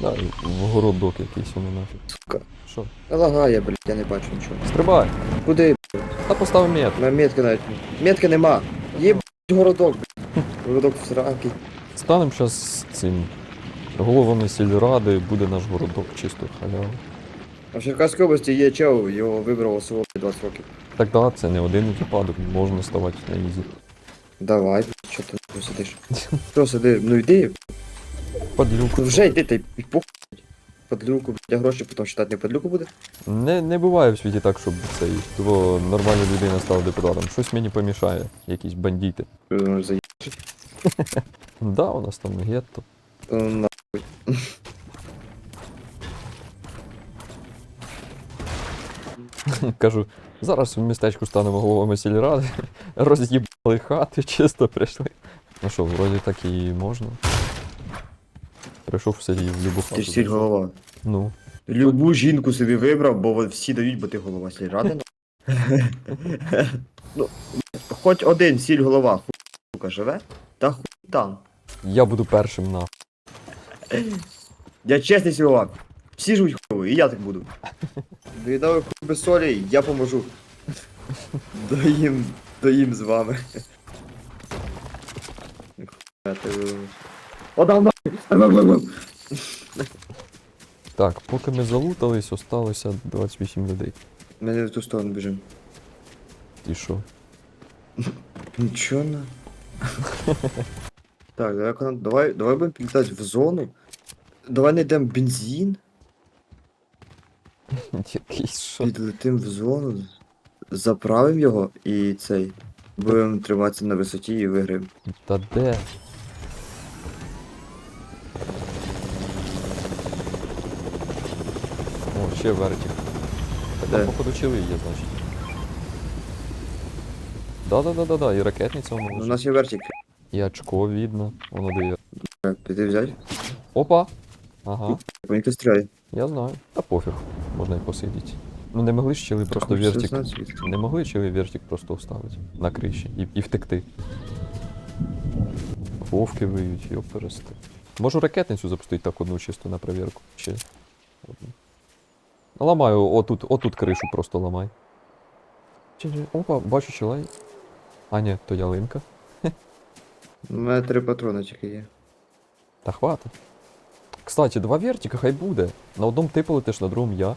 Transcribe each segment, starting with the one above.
Да, в городок якийсь воно нафіг. Сука. Що? Лагає, блядь, я не бачу нічого. Стрибай! Куди? Та постав мет. На метки навіть. Метки нема. Є блядь, городок, блядь. Городок в сраки. Станем зараз з цим головами сільради, буде наш городок чисто халява. А в Черкаській області є чел, його вибрало село 20 років. Так да, це не один випадок, можна ставати на ізі. Давай, блядь, що ти сидиш? Хто сидиш? Ну йди, Подлюку. ну вже йди, і похуй. Подлюку, блядь, гроші потім считати не подлюку буде. Не, не буває в світі так, щоб цей того нормальна людина стала депутатом. Щось мені помішає, якісь бандити. Да, у нас там гетто. Е, на- Кажу, зараз в містечку станемо головами сільради, роз'їбали хати, чисто прийшли. Ну що, вроді так і можна. Прийшов в в любу хату. Ти ж сіль голова. Ну. Любу жінку собі вибрав, бо всі дають, бо ти голова сільради. ну, хоч один сіль голова, хуй сука, живе, та хуй там. Я буду першим на. Я чесний сіловак. Всі живуть хуй, і я так буду. Доїдаю хуй без солі, я поможу. Доїм, доїм з вами. Хуя ти ви- Подав нахуй! Так, поки ми залутались, осталося 28 людей. Ми не в ту сторону біжимо. І що? Нічого не. Так, давай, Конан, давай, давай будемо підлітати в зону. Давай знайдемо бензин, Який що? підлетимо в зону, заправимо його і цей. Будемо триматися на висоті і виграємо. Та де? Ще вертик. Так там походу чили є, значить. Да-да-да-да-да, і ракетниця воно У нас є вертик. І очко видно, воно дає. Е, Піти взяти? Опа! Ага, По стріляє. я знаю. Та пофіг, можна і посидіти. Ну не могли ж чили просто вертик. Не могли чили вертик просто вставити на криші і, і втекти. Вовки виють, йоп перести. Можу ракетницю запустити так одну чисто на перевірку. Чи одну. Ламаю, отут, отут кришу просто ламай. Опа, бачу чилай. А ні, то ялинка. У мене три патрони тільки є. Та хватить. Кстати, два вертика хай буде. На одному ти полетиш, на другому я.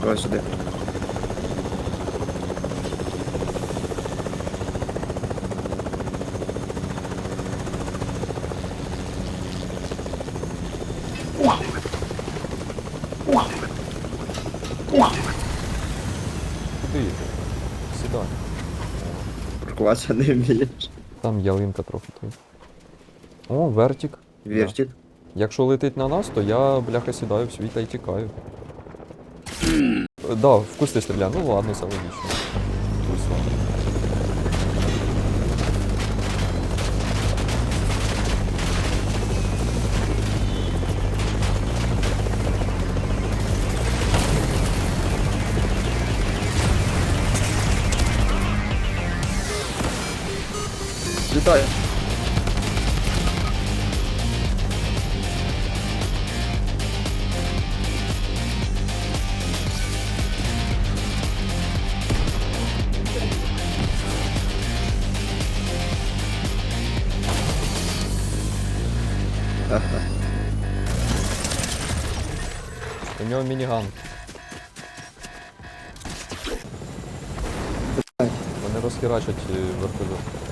Давай сюди. Куди? Сідай. Паркуватися не вмієш. Там ялинка трохи той. О, вертик. Вертик. Якщо летить на нас, то я, бляха, сідаю в світ та й тікаю. Да, в кусти стріляю. Ну ладно, це логічно. Пусть У нього мініган. Вони розхерачать е, вертольот.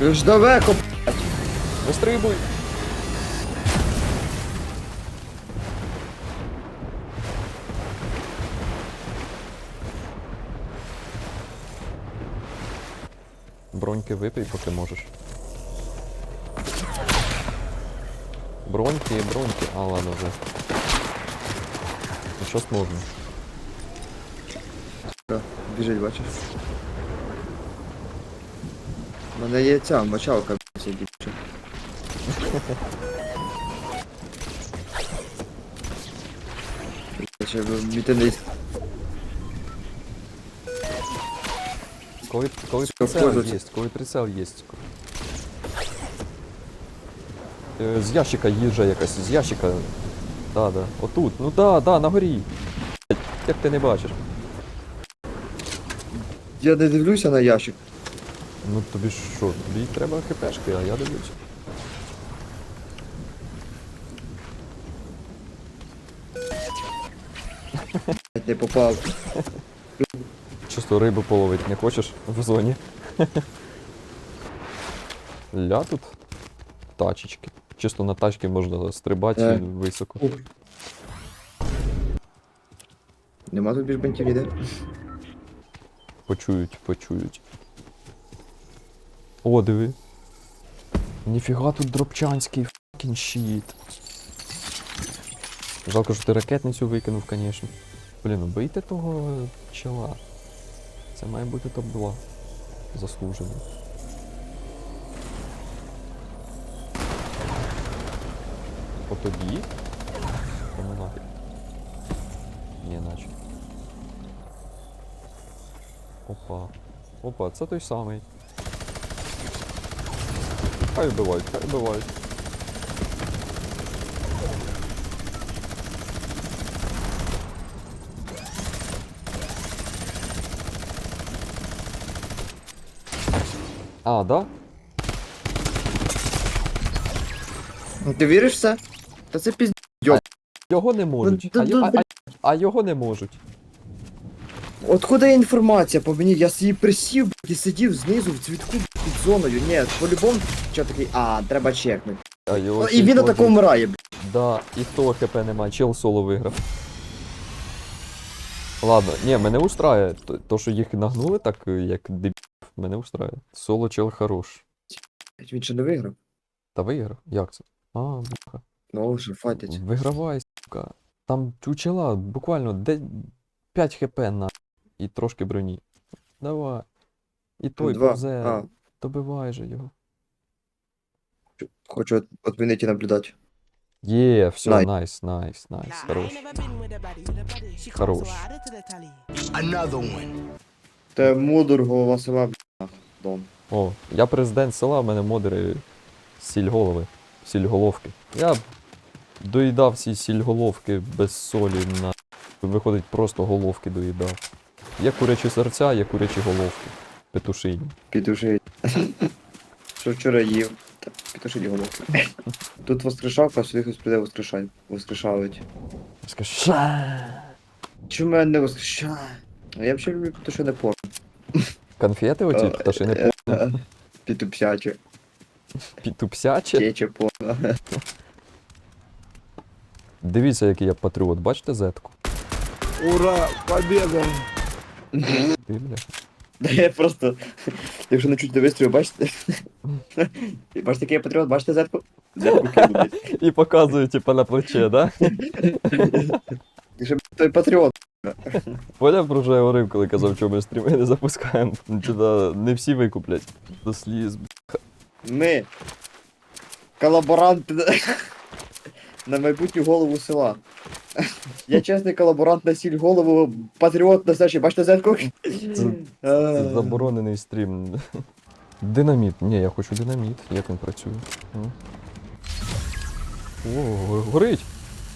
Ви ж далеко, Вистрибуй! Броньки випий, поки можеш. Броньки, броньки. А, ладно вже. Ну, Щас можна. біжить, бачиш. У мене є ця мочалка, блядь, я більше. Ще б мітиний Коли, прицел хто є, коли прицел є. Е, З ящика їжа якась, з ящика. Да, да. Отут. Ну да, да, на горі. Як ти не бачиш? Я не дивлюся на ящик. Ну тобі що, тобі треба хпшки, а я дивлюся. Не попав. Чисто рибу половить не хочеш в зоні. Ля тут тачечки. Чисто на тачки можна стрибати Е. високо. Ух. Нема тут більш бентів ніде? Почують, почують. О, диви. Ніфіга тут дропчанський факін щит. Жалко, що ти ракетницю викинув, звісно. Блін, ну бийте того чела. Це має бути топ-2. Заслужений. От тоді. Кому нафіг. Ні, наче. Опа. Опа, це той самий. Хай вбивають, хай вбивають. А, да? Ну, Ти віриш в це? Та це пізд... Його не можуть. да, А, й- да, а, а, а його не можуть. Откуда інформація по мені? Я собі присів блядь, і сидів знизу в цвітку блядь, зоною. Ні, по-любому, що такий, а, треба чекнути. А його Ну, і він отако можуть. вмирає, блядь. Да, і того хп нема, чел соло виграв. Ладно, ні, мене устрає. То, то, що їх нагнули так, е, як дебів, мене устрає. Соло чел хорош. Він ще не виграв. Та виграв? Як це? А, бляха. Ну, вже фатять. Вигравай, сука. Там у чела буквально де 5 хп на і трошки броні. Давай. І той Два. повзе. А, Добивай же його. хочу от- отмінити і наблюдати. Є, все, Най. найс, найс, найс, хорош. Хорош. Це мудр голова села, блядь, дом. О, я президент села, в мене модери сільголови, сільголовки. Я б доїдав ці сільголовки без солі на. Виходить, просто головки доїдав. Є курячі серця, є курячі головки. Петушині. Петушить. Що вчора їв? Та петушить голову. Тут воскрешавка, сюди хтось прийде воскрешай. Воскрешають. Скажи, ша. Чому мене не воскрешає? А я взагалі люблю петушине порно. Конфети оці Е, пташини е, е, Пітупсяче, Підтупсяче. тече порно. Дивіться, який я патріот, бачите зетку? Ура, победа! Ти, бля. Да я просто, якщо не чути вистрілю, бачите? Бачите, який я патріот, бачите зетку? Зетку кину, блядь. І показую, типа, на плече, да? Якщо б той патріот. Поняв, про що я говорив, коли казав, що ми стріми не запускаємо. Типа, не всі викуплять. До сліз. Ми колаборанти на- на майбутню голову села. Я чесний колаборант на сіль голову, патріот настоящий, бачите зетку? Це Е, заборонений стрім. Динаміт. Ні, я хочу динаміт. Як він працює? О, горить!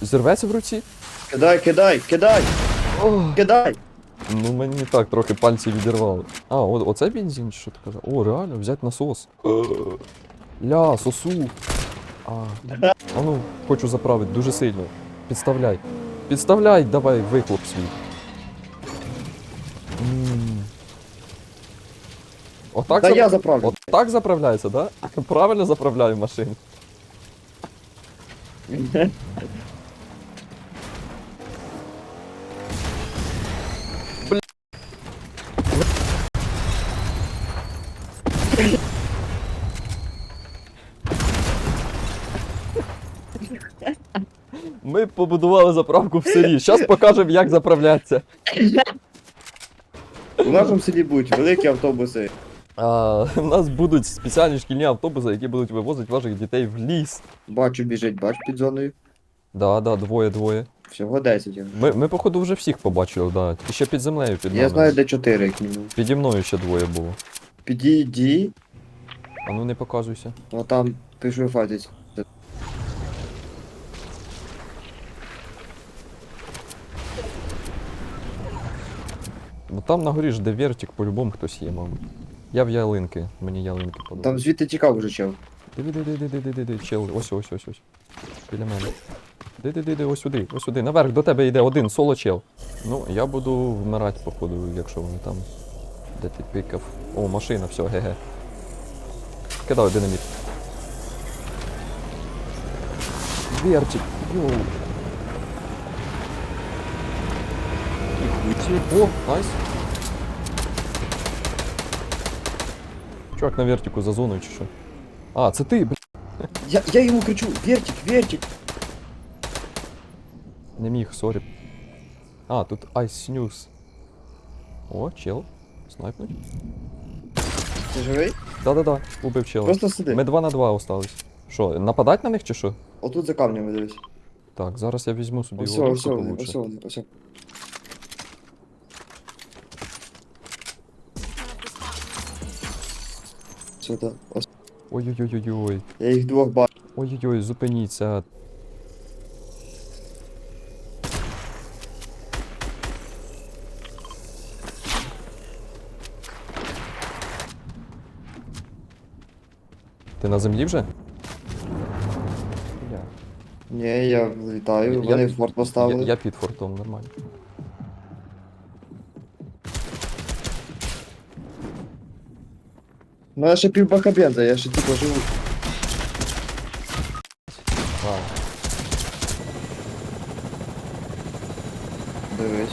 Зірветься в руці? Кидай, кидай, кидай, О, кидай! ну мені так трохи пальці відірвало. А, о, оце бензин, що ти казав? О, реально, взяти насос. Ля, сосу. А, а ну, хочу заправити дуже сильно. Підставляй. Підставляй, давай, вихлоп свій. Отак Та зап- я заправлю. От так заправляється, да? Правильно заправляю машину. Ми побудували заправку в селі. Зараз покажемо, як заправлятися. У нашому селі будуть великі автобуси. А, у нас будуть спеціальні шкільні автобуси, які будуть вивозити ваших дітей в ліс. Бачу, біжить, бач під зоною. Да, да, двоє, двоє. Всього 10. я. Ми, ми походу, вже всіх побачили, да. І ще під землею під Я нами. знаю, де 4, як мінімум. Піді мною ще двоє було. Підійди, А ну не показуйся. а там пишу файтить. Ну там на горі ж де вертик, по-любому хтось є, мабуть. Я в ялинки, мені ялинки Там звідти тікав уже чел. Диви, диви, диви, диви, диви, чел, ось, ось, ось, ось. Біля мене. Диви, диви, диви, ось сюди, ось сюди. Наверх до тебе йде один соло чел. Ну, я буду вмирати, походу, якщо вони там. Де ти пікав? О, машина, все, ге-ге. Кидаю динаміт. Вертик, йоу. О, найс. Чувак на вертику за зоною чи що? А, це ти, бля. Я, я йому кричу, вертик, вертик. Не міг, сорі. А, тут Ice News. О, чел. Снайпнуть. Ти живий? Да-да-да, убив чела. Просто сиди. Ми 2 на 2 остались. Що, нападать на них чи що? Отут за камнями дивись. Так, зараз я візьму собі Ось, ось, вони, получше. ось, ось. Сюди, ось. Ой-ой-ой-ой. Я їх двох бачу. Ой-ой-ой, зупиніться. Ти на землі вже? Ні, я влітаю, Я- вони я- форт поставили. Я, я під фортом, нормально. мене ще півбака бенза, я ще типу живу. Вау. Дивись.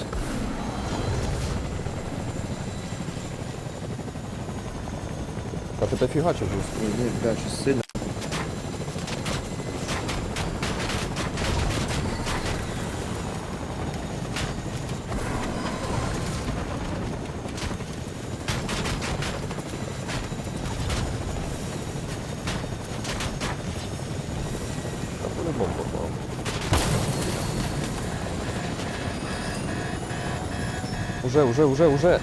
Та тебе фігачив вже. Ні, ні, бля, щось сильно. Уже, уже, уже, уже.